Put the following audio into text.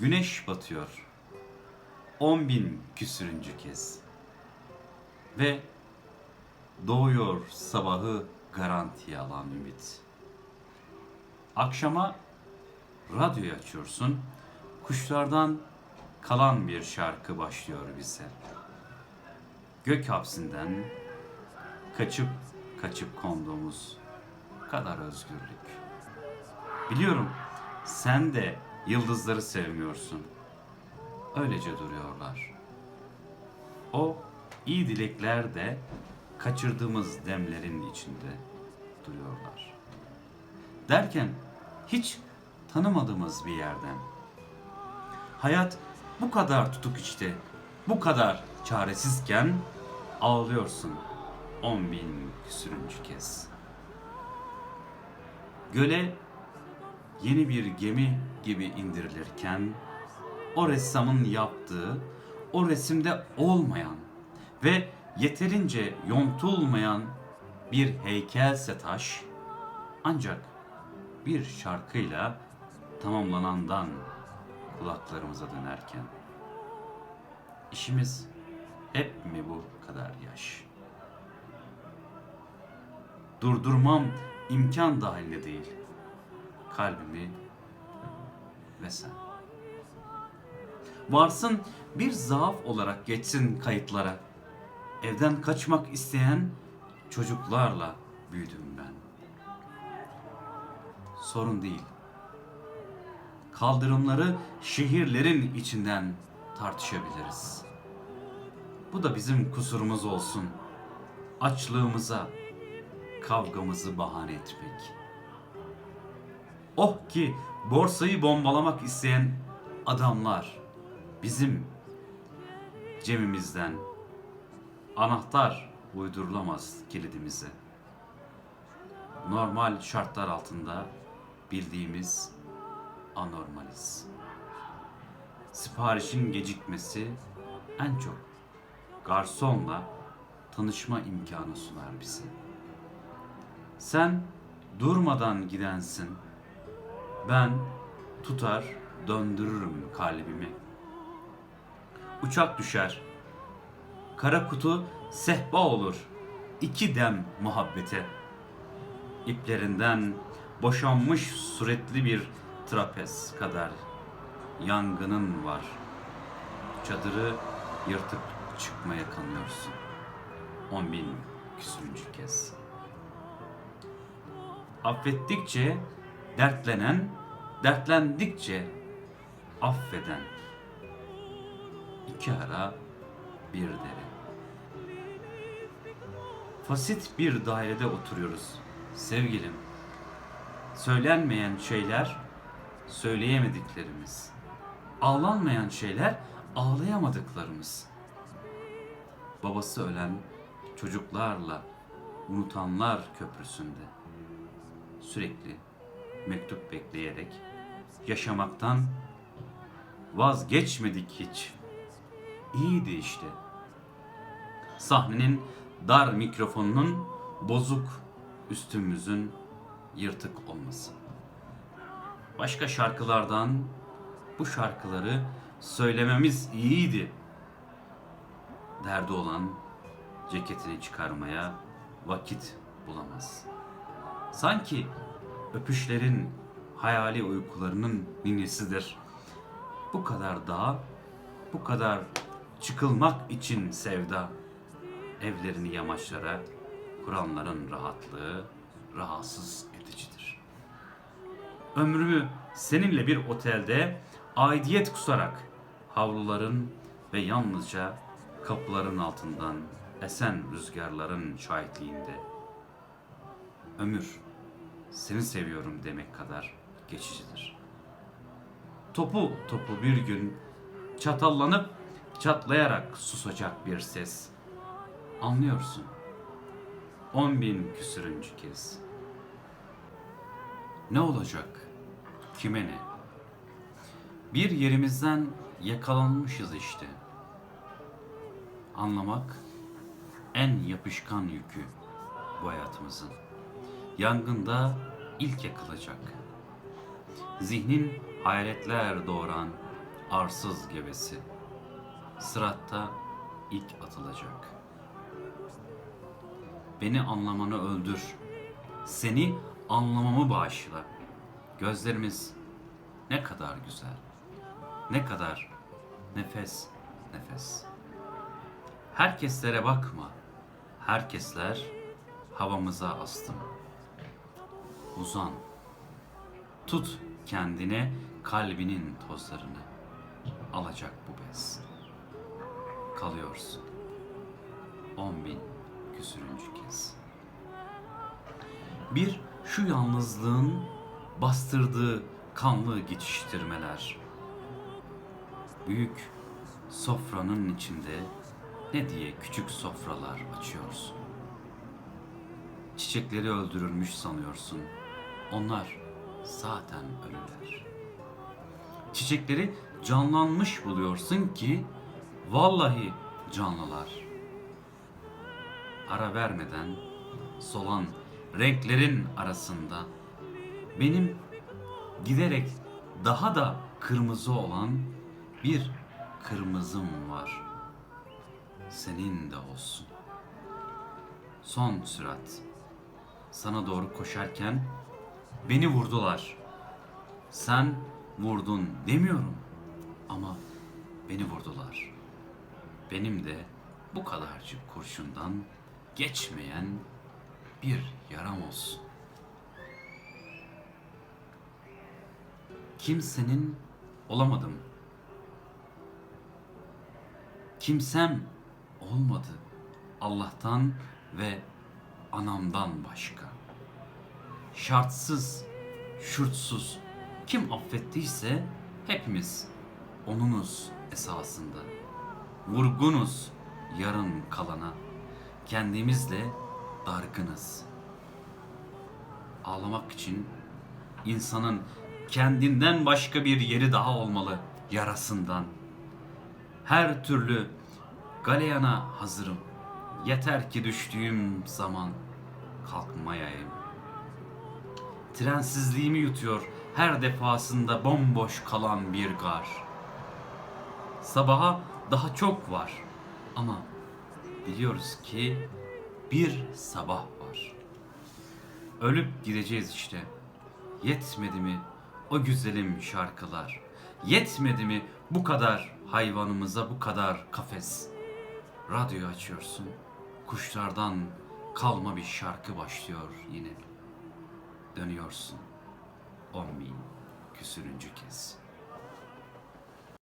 Güneş batıyor. On bin küsürüncü kez. Ve doğuyor sabahı garantiye alan ümit. Akşama radyoyu açıyorsun. Kuşlardan kalan bir şarkı başlıyor bize. Gök hapsinden kaçıp kaçıp konduğumuz kadar özgürlük. Biliyorum sen de yıldızları sevmiyorsun. Öylece duruyorlar. O iyi dilekler de kaçırdığımız demlerin içinde duruyorlar. Derken hiç tanımadığımız bir yerden. Hayat bu kadar tutuk işte, bu kadar çaresizken ağlıyorsun on bin küsürüncü kez. Göle yeni bir gemi gibi indirilirken o ressamın yaptığı, o resimde olmayan ve yeterince yontulmayan bir heykelse taş ancak bir şarkıyla tamamlanandan kulaklarımıza dönerken işimiz hep mi bu kadar yaş? Durdurmam imkan dahilinde değil. Kalbimi ve sen. Varsın bir zaaf olarak geçsin kayıtlara. Evden kaçmak isteyen çocuklarla büyüdüm ben. Sorun değil. Kaldırımları şehirlerin içinden tartışabiliriz. Bu da bizim kusurumuz olsun. Açlığımıza, kavgamızı bahane etmek. Oh ki borsayı bombalamak isteyen adamlar bizim cemimizden anahtar uydurulamaz kilidimize. Normal şartlar altında bildiğimiz anormaliz. Siparişin gecikmesi en çok garsonla tanışma imkanı sunar bize. Sen durmadan gidensin. Ben tutar döndürürüm kalbimi. Uçak düşer. Kara kutu sehpa olur. İki dem muhabbete. İplerinden boşanmış suretli bir trapez kadar yangının var. Çadırı yırtıp çıkmaya kanıyorsun. On bin küsürüncü kez. Affettikçe dertlenen, dertlendikçe affeden. İki ara bir dere. Fasit bir dairede oturuyoruz sevgilim. Söylenmeyen şeyler söyleyemediklerimiz. Ağlanmayan şeyler ağlayamadıklarımız. Babası ölen çocuklarla unutanlar köprüsünde sürekli mektup bekleyerek yaşamaktan vazgeçmedik hiç. İyiydi işte. Sahnenin dar mikrofonunun bozuk üstümüzün yırtık olması. Başka şarkılardan bu şarkıları söylememiz iyiydi. Derdi olan ceketini çıkarmaya vakit bulamaz. Sanki öpüşlerin hayali uykularının ninesidir. Bu kadar dağ, bu kadar çıkılmak için sevda. Evlerini yamaçlara kuranların rahatlığı rahatsız edicidir. Ömrümü seninle bir otelde aidiyet kusarak havluların ve yalnızca kapıların altından esen rüzgarların şahitliğinde. Ömür seni seviyorum demek kadar geçicidir. Topu topu bir gün çatallanıp çatlayarak susacak bir ses. Anlıyorsun. On bin küsürüncü kez. Ne olacak? Kime ne? Bir yerimizden yakalanmışız işte. Anlamak en yapışkan yükü bu hayatımızın. Yangında ilk yakılacak. Zihnin hayretler doğuran arsız gevesi. Sıratta ilk atılacak. Beni anlamanı öldür. Seni anlamamı bağışla. Gözlerimiz ne kadar güzel. Ne kadar nefes nefes. Herkeslere bakma. Herkesler havamıza astım. Uzan. Tut kendine kalbinin tozlarını. Alacak bu bez. Kalıyorsun. On bin küsürüncü kez. Bir şu yalnızlığın bastırdığı kanlı geçiştirmeler. Büyük sofranın içinde ne diye küçük sofralar açıyorsun. Çiçekleri öldürülmüş sanıyorsun. Onlar zaten ölüler. Çiçekleri canlanmış buluyorsun ki vallahi canlılar. Ara vermeden solan renklerin arasında benim giderek daha da kırmızı olan bir kırmızım var. Senin de olsun. Son sürat. Sana doğru koşarken beni vurdular. Sen vurdun demiyorum ama beni vurdular. Benim de bu kadarcık kurşundan geçmeyen bir yaram olsun. Kimsenin olamadım. Kimsem olmadı Allah'tan ve anamdan başka. Şartsız, şurtsuz kim affettiyse hepimiz onunuz esasında. Vurgunuz yarın kalana. Kendimizle dargınız. Ağlamak için insanın kendinden başka bir yeri daha olmalı yarasından. Her türlü galeyana hazırım. Yeter ki düştüğüm zaman kalkmayayım. Trensizliğimi yutuyor her defasında bomboş kalan bir gar. Sabaha daha çok var ama biliyoruz ki bir sabah var. Ölüp gideceğiz işte. Yetmedi mi o güzelim şarkılar? Yetmedi mi bu kadar hayvanımıza bu kadar kafes? Radyoyu açıyorsun. Kuşlardan kalma bir şarkı başlıyor yine. Dönüyorsun. On bin küsürüncü kez.